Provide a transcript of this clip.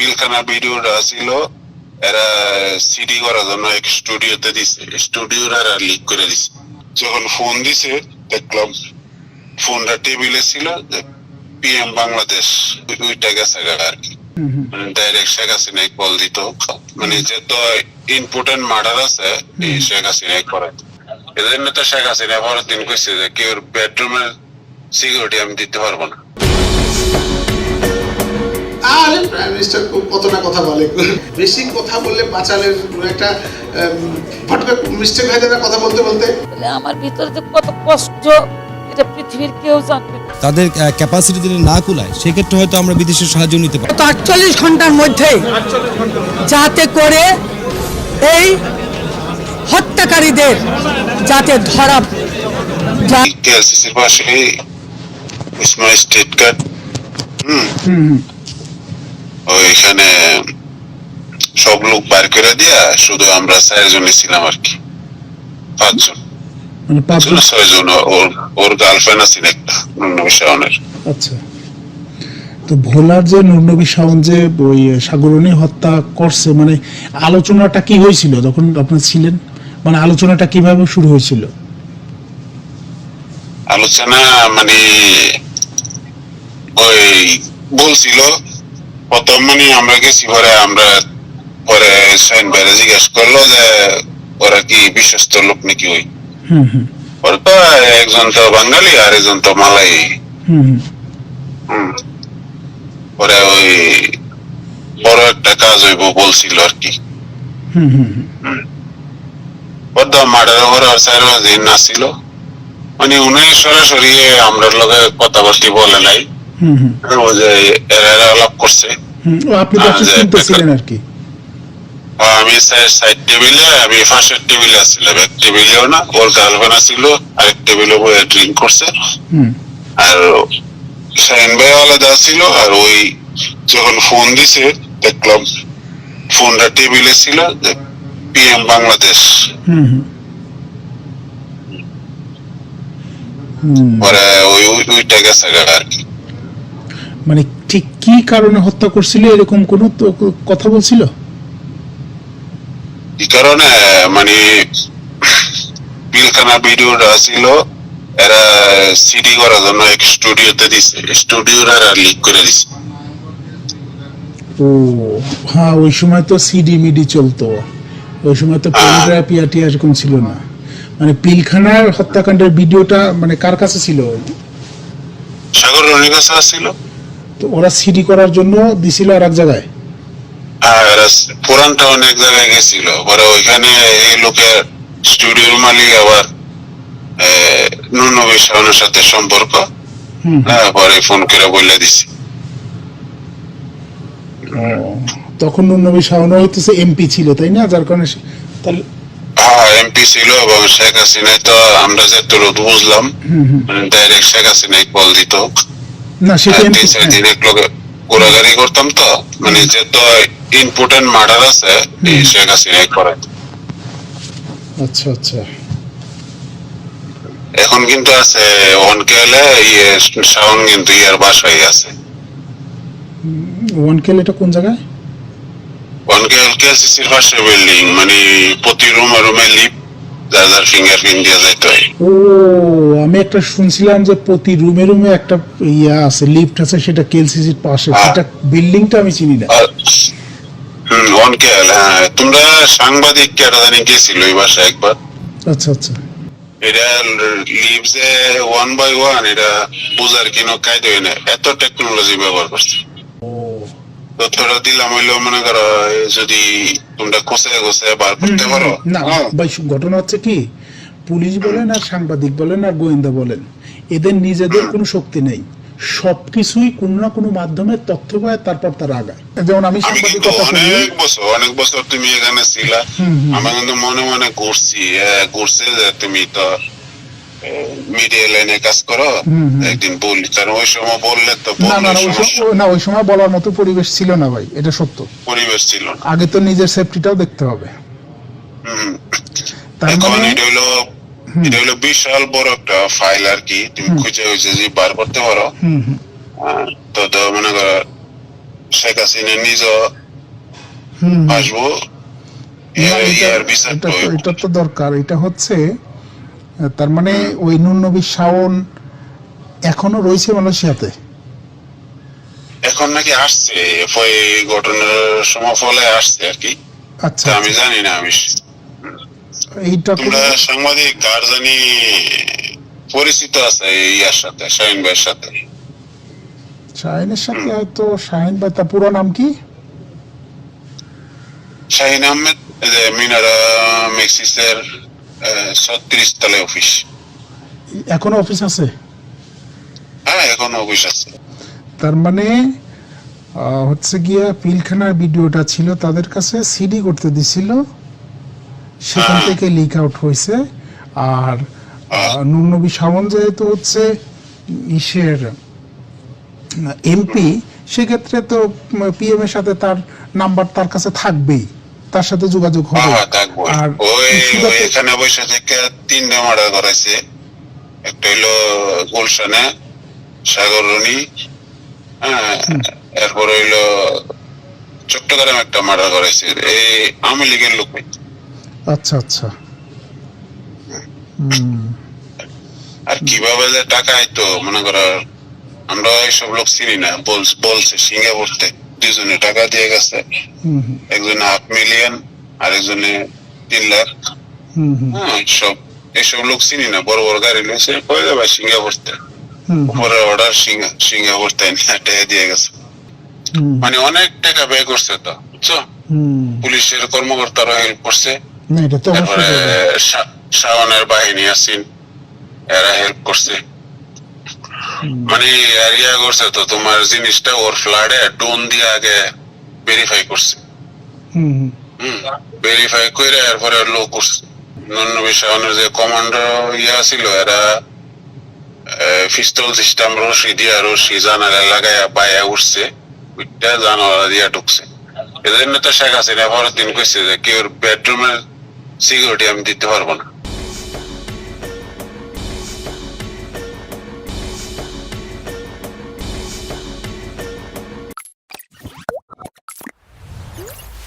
পিলখানা ভিডিওটা ছিল এরা সিডি করার জন্য এক স্টুডিওতে দিছে স্টুডিওর এরা লিক করে দিছে। যখন ফোন দিছে দেখলাম ফোনটা টেবিলে ছিল পিএম বাংলাদেশ ওইটা গেছে আর কি। হুম মানে ডাইরেক্ট শেখ হাসিনাই কল দিত। মানে যে তো ইম্পর্টেন্ট মার্ডার আছে শেখ হাসিনাই করে। এজন্য তো শেখ হাসিনা পরের দিন কইছে যে কি ওর বেডরুমের সিকিউরিটি আমি দিতে পারব না। প্রাইম মিনিস্টার কত না কথা বলে। বেশি কথা বললে বাঁচালের একটা হঠাৎ মিস্টেক হয়ে না কথা বলতে বলতে? আমার ভিতরে যে কত কষ্ট এটা পৃথিবীর কেউ জানবে তাদের ক্যাপাসিটি যদি না কুলায় সেক্ষেত্রে হয়তো আমরা বিদেশের সাহায্য নিতে পারি। তো আটচল্লিশ ঘণ্টার মধ্যে যাতে করে এই হত্যাকারীদের যাতে ধরা যায়। কেএলসিসির স্টেট কার্ড হুম হুম ওইখানে সব লোক বার করে দিয়া শুধু আমরা চারজন ছিলাম আর কি। পাঁচজন। মানে ছয়জন ওর ওর গার্লফ্রেন্ড আছেন একটা শাওনের। আচ্ছা। তো ভোলার যে নুরনবী শাওন যে ওই সাগরণী হত্যা করছে মানে আলোচনাটা কি হয়েছিল যখন আপনার ছিলেন? মানে আলোচনাটা কীভাবে শুরু হয়েছিল? আলোচনা মানে ওই বলছিল প্রথম মানে আমরা গেছি পরে আমরা পরে সাইন বাইরে জিজ্ঞেস করল যে ওরা কি বিশ্বস্ত লোক নাকি ওই? হুম তো একজন তো বাঙালি আর একজন তো মালাই। পরে ওই বড় একটা কাজ হইব বলছিল আর কি। হুম হুম হুম। পদ্মা মার্ডার ওভার আর চার দিন আসছিল মানে উনি সরাসরি আমরা লগে কথাবার্তি বলে নাই। হুম হুম। ও যে আলাপ করছে। আপনি পাশে শুনতেছিলেন আর কি আমি সাইড টেবিলে আমি ফার্স্টের টেবিলে আসছিলাম। এক টেবিলেও না ওর গার্লফ্রেন্ড আসছিল আরেক টেবিলে বয়ে ড্রিঙ্ক করছে। আর শাহিন ভাই আলাদা ছিল আর ওই যখন ফোন দিছে দেখলাম ফোনটা টেবিলে ছিল পিএম বাংলাদেশ। পরে ওই ওই- ওইটা গেছে আর কি। মানে ঠিক কি কারণে হত্যা করছিল? এরকম কোনো কথা বলছিল? এই কারণে? মানে পিলখানা ভিডিওটা ছিল এরা সিডি করার জন্য এক স্টুডিওতে দিছে। স্টুডিওর লিক করে দিছে। ও হ্যাঁ ওই সময় তো সিডি মিডি চলতো। ওই সময় তো পেনড্রাইভ এরকম ছিল না। মানে পিলখানার হত্যাকাণ্ডের ভিডিওটা মানে কার কাছে ছিল? সাগর রনির কাছে আসছিল তো ওরা সিডি করার জন্য দিছিল আর এক জায়গায় আর এরা পুরানটা অনেক জায়গায় গেছিল। পরে ওইখানে এই লোকের স্টুডিওর মালিক আবার নুনবী শাহনের সাথে সম্পর্ক। হ্যাঁ পরে ফোন করে বলে দিছি। তখন নবী শাহন হইতেছে এমপি ছিল তাই না? যার কারণে তাহলে হ্যাঁ এমপি ছিল এবং শেখ হাসিনাই তো আমরা যে বুঝলাম ডাইরেক্ট শেখ হাসিনাই কল দিত। না সেটা তিন চার দিন এক লগে ঘোরাঘুরি করতাম তো। মানে যে তো ইম্পর্টেন্ট মার্ডার আছে এই শেখ হাসিনাই করে। আচ্ছা আচ্ছা। এখন কিন্তু আছে হলে ইয়ে শাওন কিন্তু ইয়ার বাসায় আছে। ওয়ান কেল এটা কোন জায়গায়? অনকে কেএলসিসির পাশে বিল্ডিং মানে প্রতি রুমে রুমে লিপ যার যার ফিঙ্গারপ্রিন্ট দিয়ে যাইতে হয়। ও আমি একটা শুনছিলাম যে প্রতি রুমে রুমে একটা ইয়া আছে লিফট আছে সেটা কেলসিসির পাশে। হ্যাঁ। সেটা বিল্ডিংটা আমি চিনি না। হুম অনকে হ্যাঁ তোমরা সাংবাদিক কেটা জানি গেছিল ওই বাসায় একবার। আচ্ছা আচ্ছা। এটা লিভসে ওয়ান বাই ওয়ান এটা বুঝার কিনো কায়দা হয় না এত টেকনোলজি ব্যবহার করছে। তথ্যটা দিলাম হইলেও মনে করো যদি তোমরা কোথায় কোথায় বার করতে পারো? না হ্যাঁ। ভাই ঘটনা হচ্ছে কি? পুলিশ বলেন আর সাংবাদিক বলেন আর গোয়েন্দা বলেন এদের নিজেদের কোনো শক্তি নেই। সবকিছুই কোনো না কোনো মাধ্যমে তথ্য পায় তারপর তারা আগায়। যেমন আমি সাংবাদিকতা করি অনেক বছর অনেক বছর তুমি এখানে ছিলা। আমি কিন্তু মনে মনে ঘুরছি ঘুরছে যে তুমি তো মিডিয়া লাইনে কাজ করো একদিন বললি কারণ ওই সময় বললে তো না না না, ওই সময়- না ওই সময় বলার মতো পরিবেশ ছিল না ভাই এটা সত্য। পরিবেশ ছিল না। আগে তো নিজের সেফটিটাও দেখতে হবে। তার মানে এটা হইল এটা হইল বিশাল বড় একটা ফাইল আর কি তুমি খুঁজে হয়েছে যে বার করতে পারো। তো তো মনে করো শেখ হাসিনা নিজ আসব। এটা- তো- দরকার। এটা হচ্ছে তার মানে ওই নুন নবী শাওন এখনও রয়েছে মালয়েশিয়াতে? এখন নাকি আসছে এই ঘটনার সময় ফলে আসছে আর কি। আচ্ছা আমি জানি না আমি তোমরা সাংবাদিক কার জানি পরিচিত আছে এই ইয়ার সাথে শাহিন ভাইয়ের সাথে? শাহিনের সাথে হয়তো শাহিন ভাই তার পুরো নাম কি? শাহিন আহমেদ মিনারা মেক্সিসের ছত্রিশ তলে অফিস এখনও অফিস আছে? হ্যাঁ এখন অফিস আছে। তার মানে হচ্ছে গিয়া পিলখানার ভিডিওটা ছিল তাদের কাছে সিডি করতে দিছিল। সেখান হ্যাঁ। থেকে লিক আউট হয়েছে। আর নুন নবী শাওন যেহেতু হচ্ছে ইসের এমপি সেক্ষেত্রে তো পিএম এর সাথে তার নাম্বার তার কাছে থাকবেই। তার সাথে যোগাযোগ হবে। হ্যাঁ আর এখানে বসে থেকে তিনটা মার্ডার করাইছে। একটা হইল গুলশানে সাগরণী হ্যাঁ এরপর হইল চট্টগ্রাম একটা মার্ডার করাইছে। এই আওয়ামী লীগের লোক আচ্ছা আচ্ছা। আর কীভাবে যে টাকা আইতো মনে করো আমরা এইসব লোক চিনি না। বল- বলছে সিঙ্গাপুরতে। দুজনে টাকা দিয়ে গেছে। একজনে হাফ মিলিয়ন আর একজনে তিন লাখ। হ্যাঁ সব এসব লোক চিনি না বড় বড় গাড়ি লইছে কয়ে যাবে সিঙ্গাপুরতে। উপরে অর্ডার সিঙ্গাপুর তাই না টাকা দিয়ে গেছে। মানে অনেক টাকা ব্যয় করছে তো বুঝছ? পুলিশের কর্মকর্তারা হেল্প করছে। তারপরে শাওনের বাহিনী আছেন এরা হেল্প করছে। মানে এরিয়া করছে তো তোমার জিনিসটা ওর ফ্লাডে ডোন দিয়ে আগে ভেরিফাই করছে। হুম ভেরিফাই করে এরপরে লোক করছে। নন্নবী শাওনের যে কমান্ডার ইয়া ছিল এরা পিস্তল সিস্টেম রশি দিয়া রশি জানালা লাগাইয়া পায়া উঠছে উঠটা জানালা দিয়া ঢুকছে। এজন্য তো শেখ হাসিনা পরের দিন কইছে যে কি ওর বেডরুমের সিকিউরিটি আমি দিতে পারব না।